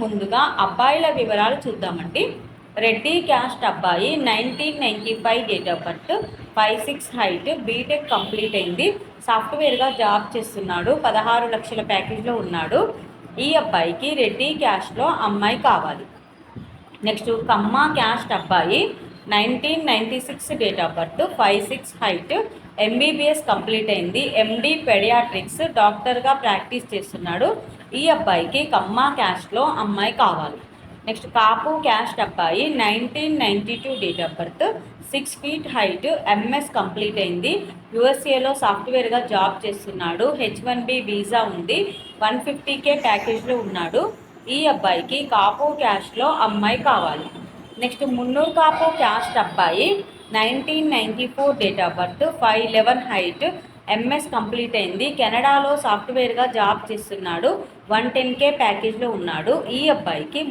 ముందుగా అబ్బాయిల వివరాలు చూద్దామండి. రెడ్డి క్యాస్ట్ అబ్బాయి nineteen ninety five date of birth five six height BTech complete అయింది. సాఫ్ట్వేర్గా జాబ్ చేస్తున్నాడు పదహారు లక్షల ప్యాకేజ్లో ఉన్నాడు. ఈ అబ్బాయికి రెడ్డి క్యాస్ట్లో అమ్మాయి కావాలి. నెక్స్ట్ కమ్మ క్యాస్ట్ అబ్బాయి nineteen ninety six date of birth five six height MBBS complete అయింది. ఎండి పెడియాట్రిక్స్ డాక్టర్గా ప్రాక్టీస్ చేస్తున్నాడు. ఈ అబ్బాయికి కమ్మ క్యాస్ట్లో అమ్మాయి కావాలి. నెక్స్ట్ కాపు క్యాస్ట్ అబ్బాయి nineteen ninety two date of birth six feet height MS complete అయింది. యుఎస్ఏలో సాఫ్ట్వేర్గా జాబ్ చేస్తున్నాడు. హెచ్ వన్ బి వీసా ఉంది. వన్ ఫిఫ్టీ కే ప్యాకేజ్లో ఉన్నాడు. ఈ అబ్బాయికి కాపు క్యాస్ట్లో అమ్మాయి కావాలి. నెక్స్ట్ మున్నూరు కాపు క్యాస్ట్ అబ్బాయి nineteen ninety four date of birth five eleven height MS complete అయింది. కెనడాలో సాఫ్ట్వేర్గా జాబ్ చేస్తున్నాడు. వన్ టెన్ కే ప్యాకేజ్లో ఉన్నాడు. ఈ అబ్బాయికి